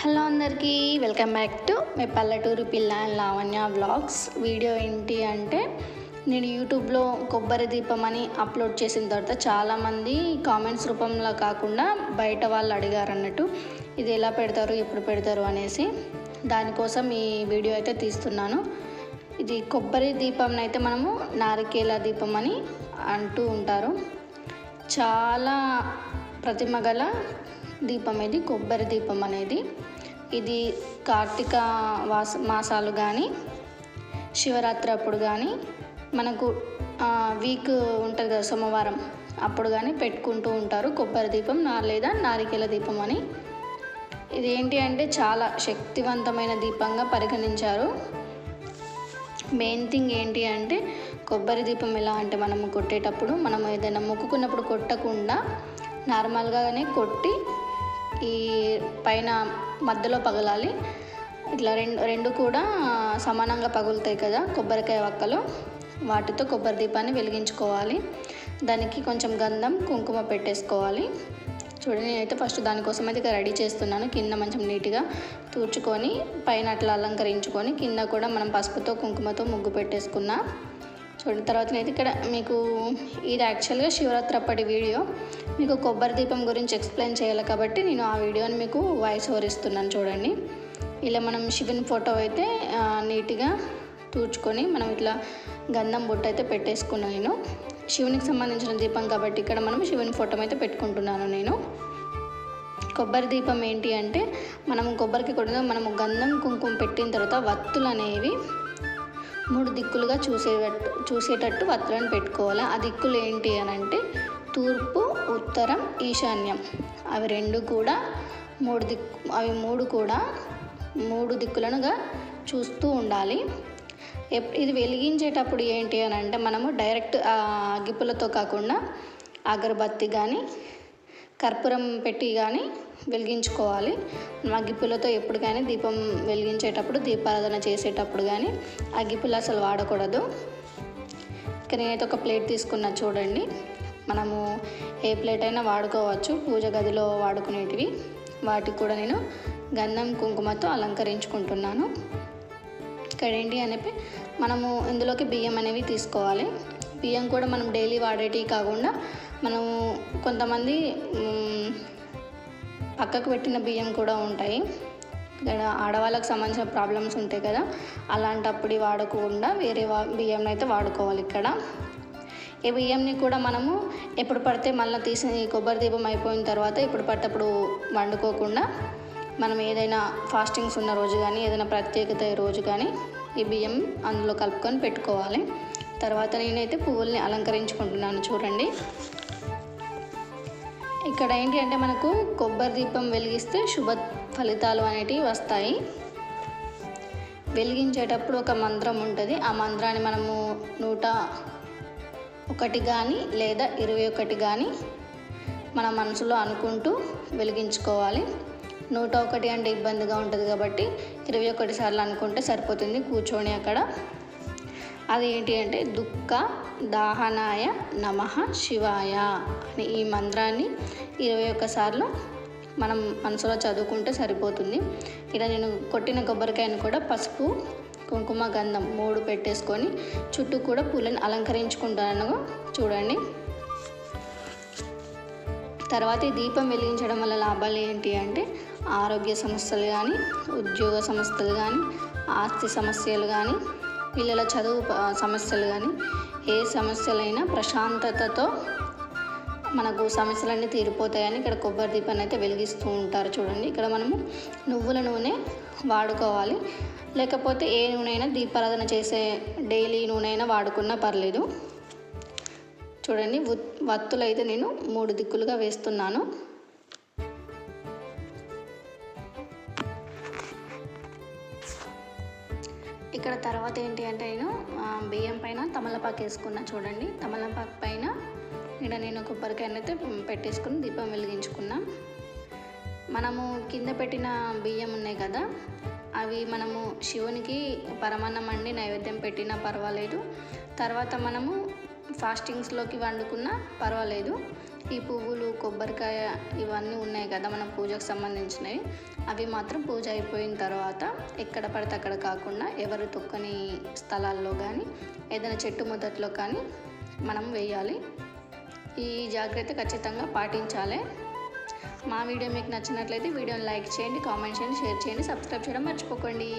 Hello అందరికీ welcome back to me పల్లెటూరు పిల్ల అండ్ లావణ్య వ్లాగ్స్. వీడియో ఏంటి అంటే నేను యూట్యూబ్లో కొబ్బరి దీపం అని అప్లోడ్ చేసిన తర్వాత చాలామంది కామెంట్స్ రూపంలో కాకుండా బయట వాళ్ళు అడిగారు అన్నట్టు ఇది ఎలా పెడతారు ఎప్పుడు పెడతారు? అనేసి. దానికోసం ఈ వీడియో అయితే తీస్తున్నాను. ఇది కొబ్బరి దీపం అయితే మనము నారికేల దీపం అని అంటూ ఉంటారు. చాలా ప్రతిమ గల దీపం ఇది కొబ్బరి దీపం అనేది. ఇది కార్తీక వాస మాసాలు కానీ శివరాత్రి అప్పుడు కానీ మనకు వీక్ ఉంటుంది కదా సోమవారం. అప్పుడు కానీ పెట్టుకుంటూ ఉంటారు కొబ్బరి దీపం నా లేదా నారికేల దీపం అని. ఇది ఏంటి అంటే చాలా శక్తివంతమైన దీపంగా పరిగణించారు. మెయిన్ థింగ్ ఏంటి అంటే కొబ్బరి దీపం ఎలా అంటే మనం కొట్టేటప్పుడు మనం ఏదైనా మొక్కుకున్నప్పుడు కొట్టకుండా నార్మల్గానే కొట్టి ఈ పైన మధ్యలో పగలాలి. ఇట్లా రెండు రెండు కూడా సమానంగా పగులుతాయి కదా కొబ్బరికాయ వక్కలు. వాటితో కొబ్బరి దీపాన్ని వెలిగించుకోవాలి. దానికి కొంచెం గంధం కుంకుమ పెట్టేసుకోవాలి. చూడండి నేనైతే ఫస్ట్ దానికోసం అయితే ఇక రెడీ చేస్తున్నాను. కింద మంచం నీట్గా తూర్చుకొని పైన అట్లా అలంకరించుకొని కింద కూడా మనం పసుపుతో కుంకుమతో ముగ్గు పెట్టేసుకున్నా చూడండి తర్వాత అయితే ఇక్కడ మీకు ఇది యాక్చువల్గా శివరాత్రి అప్పటి వీడియో. మీకు కొబ్బరి దీపం గురించి ఎక్స్ప్లెయిన్ చేయాలి కాబట్టి నేను ఆ వీడియోని మీకు వాయిస్ ఓవర్ ఇస్తున్నాను చూడండి. ఇలా మనం శివుని ఫోటో అయితే నీట్గా తూర్చుకొని మనం ఇట్లా గంధం బొట్టు అయితే పెట్టేసుకున్నాను నేను. శివునికి సంబంధించిన దీపం కాబట్టి ఇక్కడ మనం శివుని ఫోటో అయితే పెట్టుకుంటున్నాను నేను. కొబ్బరి దీపం ఏంటి అంటే మనం కొబ్బరికి కూడా మనం గంధం కుంకుమ పెట్టిన తర్వాత వత్తులు అనేవి మూడు దిక్కులుగా చూసేటట్టు చూసేటట్టు వత్తులను పెట్టుకోవాలి? ఆ దిక్కులు ఏంటి అని అంటే తూర్పు ఉత్తరం ఈశాన్యం. అవి రెండు కూడా మూడు దిక్కు అవి మూడు కూడా మూడు దిక్కులనుగా చూస్తూ ఉండాలి. ఇది వెలిగించేటప్పుడు ఏంటి అని అంటే మనము డైరెక్ట్ గిప్పులతో కాకుండా అగరబత్తి కానీ కర్పూరం పెట్టి కానీ వెలిగించుకోవాలి. అగ్గిపుల్లతో ఎప్పుడు కానీ దీపం వెలిగించేటప్పుడు దీపారాధన చేసేటప్పుడు కానీ అగ్గిపుల్ల అసలు వాడకూడదు. ఇక నేనైతే ఒక ప్లేట్ తీసుకున్నా చూడండి. మనము ఏ ప్లేట్ అయినా వాడుకోవచ్చు. పూజ గదిలో వాడుకునేటివి. వాటికి కూడా నేను గంధం కుంకుమతో అలంకరించుకుంటున్నాను. ఇక్కడ ఏంటి అనేవి మనము ఇందులోకి బియ్యం అనేవి తీసుకోవాలి. బియ్యం కూడా మనం డైలీ వాడేటివి కాకుండా మనము కొంతమంది పక్కకు పెట్టిన బియ్యం కూడా ఉంటాయి. ఇక్కడ ఆడవాళ్ళకి సంబంధించిన ప్రాబ్లమ్స్ ఉంటాయి కదా అలాంటప్పుడు వాడకుండా వేరే వా బియ్యం అయితే వాడుకోవాలి ఇక్కడ. ఈ బియ్యంని కూడా మనము ఎప్పుడు పడితే మళ్ళీ తీసిన కొబ్బరి దీపం అయిపోయిన తర్వాత ఇప్పుడు పట్టప్పుడు వండుకోకుండా మనం ఏదైనా ఫాస్టింగ్స్ ఉన్న రోజు కానీ ఏదైనా ప్రత్యేకత రోజు కానీ ఈ బియ్యం అందులో కలుపుకొని పెట్టుకోవాలి. తర్వాత నేనైతే పువ్వుల్ని అలంకరించుకుంటున్నాను చూడండి. ఇక్కడ ఏంటి అంటే మనకు కొబ్బరి దీపం వెలిగిస్తే శుభ ఫలితాలు అనేటివి వస్తాయి. వెలిగించేటప్పుడు ఒక మంత్రం ఉంటుంది. ఆ మంత్రాన్ని మనము నూట ఒకటి కానీ లేదా ఇరవై ఒకటి కానీ మన మనసులో అనుకుంటూ వెలిగించుకోవాలి. నూట ఒకటి అంటే ఇబ్బందిగా ఉంటుంది కాబట్టి ఇరవై ఒకటి సార్లు అనుకుంటే సరిపోతుంది. కూర్చొని అక్కడ అది ఏంటి అంటే దుఃఖ దాహనాయ నమ శివాయ అని ఈ మంత్రాన్ని ఇరవై ఒక్కసార్లు మనం మనసులో చదువుకుంటే సరిపోతుంది. ఇలా నేను కొట్టిన కొబ్బరికాయను కూడా పసుపు కుంకుమ గంధం మూడు పెట్టేసుకొని చుట్టూ కూడా పూలను అలంకరించుకుంటాను. చూడండి. తర్వాత ఈ దీపం వెలిగించడం వల్ల లాభాలు ఏంటి అంటే ఆరోగ్య సమస్యలు కానీ ఉద్యోగ సమస్యలు కానీ ఆస్తి సమస్యలు కానీ పిల్లల చదువు సమస్యలు కానీ ఏ సమస్యలైనా ప్రశాంతతతో మనకు సమస్యలన్నీ తీరిపోతాయని ఇక్కడ కొబ్బరి దీపాన్ని అయితే వెలిగిస్తూ ఉంటారు చూడండి. ఇక్కడ మనము నువ్వుల నూనె వాడుకోవాలి. లేకపోతే ఏ నూనె అయినా దీపారాధన చేసే డైలీ నూనె అయినా వాడుకున్నా పర్లేదు. చూడండి వత్తులు అయితే నేను మూడు దిక్కులుగా వేస్తున్నాను. ఇక్కడ తర్వాత ఏంటి అంటే నేను బియ్యం పైన తమలపాకు వేసుకున్నా చూడండి. తమలపాకు పైన ఇక్కడ నేను కొబ్బరికాయను అయితే పెట్టేసుకుని దీపం వెలిగించుకున్నా. మనము కింద పెట్టిన బియ్యం ఉన్నాయి కదా అవి మనము శివునికి పరమాన్నం అండి నైవేద్యం పెట్టినా పర్వాలేదు. తర్వాత మనము ఫాస్టింగ్స్లోకి వండుకున్నా పర్వాలేదు. ఈ పువ్వులు కొబ్బరికాయ ఇవన్నీ ఉన్నాయి కదా మన పూజకు సంబంధించినవి. అవి మాత్రం పూజ అయిపోయిన తర్వాత ఎక్కడ పడితే అక్కడ కాకుండా ఎవరు తొక్కని స్థలాల్లో కానీ ఏదైనా చెట్టు మొదట్లో కానీ మనం వేయాలి. ఈ జాగ్రత్త ఖచ్చితంగా పాటించాలి. మా వీడియో మీకు నచ్చినట్లయితే వీడియోని లైక్ చేయండి కామెంట్ చేయండి షేర్ చేయండి సబ్స్క్రైబ్ చేయడం మర్చిపోకండి.